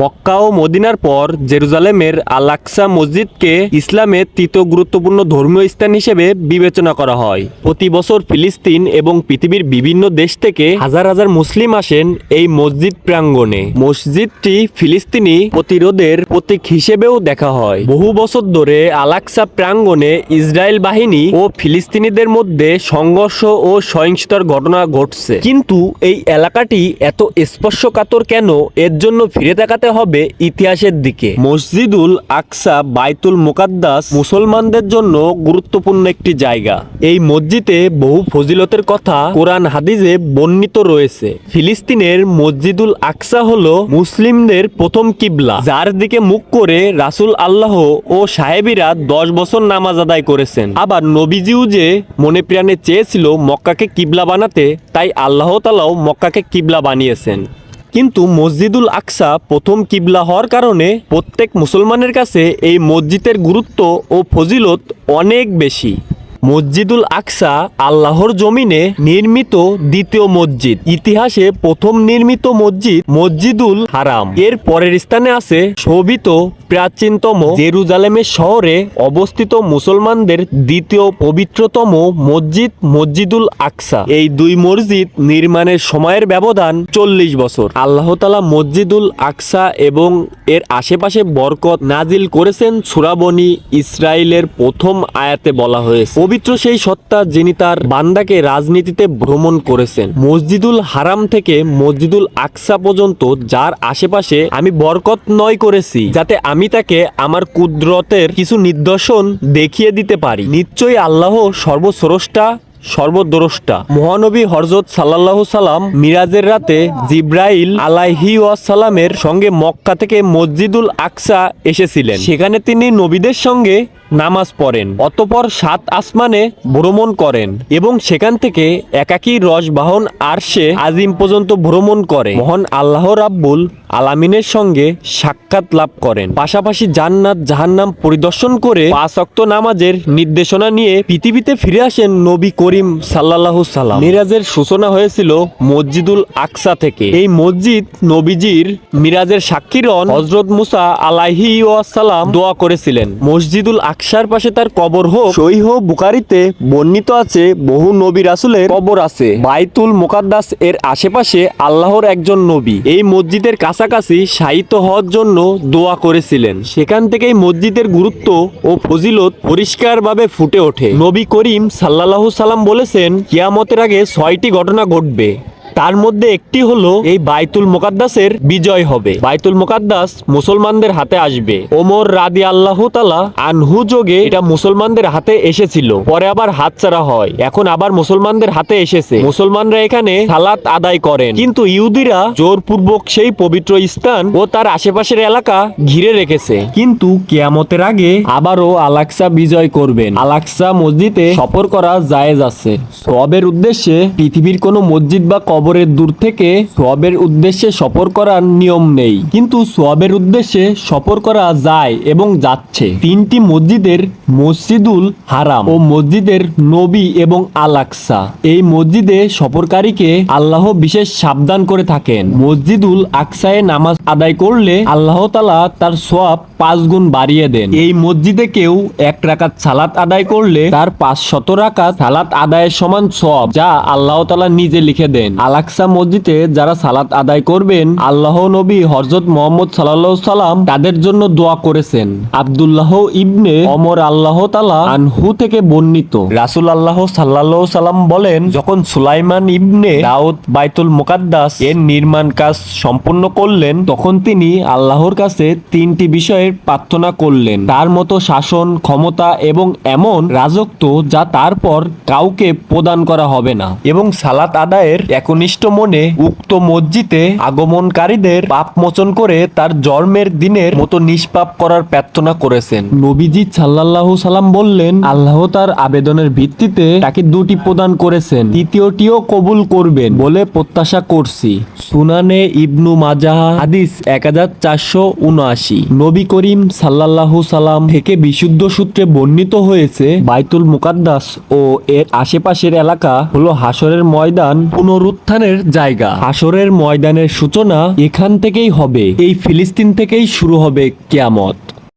মক্কা ও মদিনার পর জেরুজালেমের আল আকসা মসজিদকে ইসলামের তৃতীয় গুরুত্বপূর্ণ ধর্মীয় স্থান হিসেবে বিবেচনা করা হয়। প্রতি বছর ফিলিস্তিন এবং পৃথিবীর বিভিন্ন দেশ থেকে হাজার হাজার মুসলিম আসেন এই মসজিদ প্রাঙ্গণে। মসজিদটি ফিলিস্তিনি প্রতিরোধের প্রতীক হিসেবেও দেখা হয়। বহু বছর ধরে আলাক্সা প্রাঙ্গণে ইসরায়েল বাহিনী ও ফিলিস্তিনিদের মধ্যে সংঘর্ষ ও সহিংসতার ঘটনা ঘটছে। কিন্তু এই এলাকাটি এত স্পর্শকাতর কেন? এর জন্য ফিরে তাকাতে হবে ইতিহাসের দিকে। মসজিদুল আকসা বাইতুল মোকাদ্দাস মুসলমানদের জন্য গুরুত্বপূর্ণ একটি জায়গা। এই মসজিদে বহু ফজিলতের কথা কোরআন হাদিসে বর্ণিত রয়েছে। ফিলিস্তিনের মসজিদুল আকসা হলো মুসলিমদের প্রথম কিবলা, যার দিকে মুখ করে রাসুল আল্লাহ ও সাহেবিরা দশ বছর নামাজ আদায় করেছেন। আবার নবীজিও যে মনে প্রাণে চেয়েছিল মক্কাকে কিবলা বানাতে, তাই আল্লাহ তালাও মক্কাকে কিবলা বানিয়েছেন। কিন্তু মসজিদুল আকসা প্রথম কিবলা হওয়ার কারণে প্রত্যেক মুসলমানের কাছে এই মসজিদের গুরুত্ব ও ফজিলত অনেক বেশি। মসজিদুল আকসা আল্লাহর জমিনে নির্মিত দ্বিতীয় মসজিদ। ইতিহাসে প্রথম নির্মিত মসজিদ মসজিদুল হারাম। এর পরের স্থানে আছে শোভিত প্রাচীনতম জেরুজালেমের শহরে অবস্থিত মুসলমানদের দ্বিতীয় পবিত্রতম মসজিদ মসজিদুল আকসা। এই দুই মসজিদ নির্মাণের সময়ের ব্যবধান চল্লিশ বছর। আল্লাহ তালা মসজিদুল আকসা এবং এর আশেপাশে বরকত নাজিল করেছেন সুরাবনি ইসরায়েলের প্রথম আয়াতে বলা হয়েছে। পবিত্র সেই সত্তা যিনি তার বান্দাকে রাজনীতিতে ভ্রমণ করেছেন। মসজিদুল হারাম থেকে মসজিদুল আকসা পর্যন্ত যার আশেপাশে আমি বরকত নয় করেছি, যাতে আমি তাকে আমার কুদরতের কিছু নিদর্শন দেখিয়ে দিতে পারি। নিশ্চয়ই আল্লাহ সর্বস্রষ্টা, সর্বদ্রষ্টা। মহানবী হরজত সাল্লাহ সাল্লাম মিরাজের রাতে জিব্রাইল আলাইহি সালামের সঙ্গে মক্কা থেকে মসজিদুল আকসা এসেছিলেন। সেখানে তিনি নবীদের সঙ্গে নামাজ পড়েন, অতপর সাত আসমানে ভ্রমণ করেন এবং সেখান থেকে একাকী রসবাহন আরশে আজিম পর্যন্ত ভ্রমণ করে। মহান আল্লাহ রাব্বুল আলামিনের সঙ্গে সাক্ষাৎ লাভ করেন। পাশাপাশি জান্নাত, জাহান্নাম পরিদর্শন করে পাঁচ নামাজের নির্দেশনা নিয়ে পৃথিবীতে ফিরে আসেন নবী করিম সাল্লাল্লাহু সাল্লাম। মিরাজের সূচনা হয়েছিল মসজিদুল আকসা থেকে। এই মসজিদ নবীজির মিরাজের সাক্ষীরন হজরত মুসা আলাইহি সালাম দোয়া করেছিলেন। মসজিদুল আকসার পাশে তার কবর হোক সহিহ বুকারিতে বর্ণিত আছে বহু নবী রাসুলের কবর আছে। বাইতুল মোকাদ্দাস এর আশেপাশে আল্লাহর একজন নবী। এই মসজিদের কাছাকাছি শায়িত হওয়ার জন্য দোয়া করেছিলেন। সেখান থেকেই মসজিদের গুরুত্ব ও ফজিলত পরিষ্কারভাবে ফুটে ওঠে। নবী করিম সাল্লাল্লাহু সাল্লাম বলেছেন কিয়ামতের আগে ছয়টি ঘটনা ঘটবে। তার মধ্যে একটি হলো এই বাইতুল মোকাদ্দাসের বিজয় হবে। বাইতুল মোকাদ্দাস মুসলমানদের হাতে আসবে। ওমর রাদি আল্লাহ তালা আনহু যোগে এটা মুসলমানদের হাতে এসেছিল। পরে আবার হাতছাড়া হয়। এখন আবার মুসলমানদের হাতে এসেছে। মুসলমানরা এখানে সালাত আদায় করেন। কিন্তু ইহুদিরা জোরপূর্বক সেই পবিত্র স্থান ও তার আশেপাশের এলাকা ঘিরে রেখেছে। কিন্তু কেয়ামতের আগে আবারও আলাক্সা বিজয় করবেন। আলাক্সা মসজিদে সফর করা জায়েজ আছে। সবের উদ্দেশ্যে পৃথিবীর কোনো মসজিদ বা কবরের দূর থেকে সোয়াবের উদ্দেশ্যে সফর করার নিয়ম নেই। কিন্তু সোয়াবের উদ্দেশ্যে সফর করা যায় এবং যাচ্ছে। তিনটি মসজিদের মসজিদুল হারাম ও মসজিদের নবী এবং আলাক্সা এই মসজিদে সফরকারীকে আল্লাহ বিশেষ সাবধান করে থাকেন। মসজিদুল আকসায়ে নামাজ আদায় করলে আল্লাহ তালা তার সোয়াব পাঁচ গুণ বাড়িয়ে দেন। এই মসজিদে কেউ এক রাকাত সালাত আদায় করলে তার পাঁচ শত রাকাত সালাত আদায়ের সমান সব যা আল্লাহ তালা নিজে লিখে দেন। আলাক্সা মসজিদে যারা সালাত আদায় করবেন, আল্লাহ নবী হরজত মোহাম্মদ সাল্লাহ সাল্লাম তাদের জন্য দোয়া করেছেন। আবদুল্লাহ ইবনে অমর আল্লাহ তালা আনহু থেকে বর্ণিত। রাসুল আল্লাহ সাল্লাহ সাল্লাম বলেন, যখন সুলাইমান ইবনে দাউদ বাইতুল মোকাদ্দাস এর নির্মাণ কাজ সম্পূর্ণ করলেন, তখন তিনি আল্লাহর কাছে তিনটি বিষয়ের প্রার্থনা করলেন। তার মতো শাসন, ক্ষমতা এবং এমন রাজত্ব যা তারপর কাউকে প্রদান করা হবে না। এবং সালাত আদায়ের একনিষ্ঠ মনে উক্ত মসজিদে আগমনকারীদের পাপ মোচন করে তার জন্মের দিনের মতো নিষ্পাপ করার প্রার্থনা করেছেন। নবীজি সাল্লাল্লাহু সাল্লাম বললেন, আল্লাহ তার আবেদনের ভিত্তিতে তাকে দুটি প্রদান করেছেন। তৃতীয়টিও কবুল করবেন বলে প্রত্যাশা করছি। সুনানে ইবনু মাজাহ, হাদিস এক হাজার চারশো উনআশি। নবী করিম সাল্লাল্লাহু সাল্লাম থেকে বিশুদ্ধ সূত্রে বর্ণিত হয়েছে, বাইতুল মুকাদ্দাস ও এর আশেপাশের এলাকা হলো হাসরের ময়দান, পুনরুত্থান পুনরুত্থানের জায়গা। আসরের ময়দানের সূচনা এখান থেকেই হবে। এই ফিলিস্তিন থেকেই শুরু হবে কেয়ামত।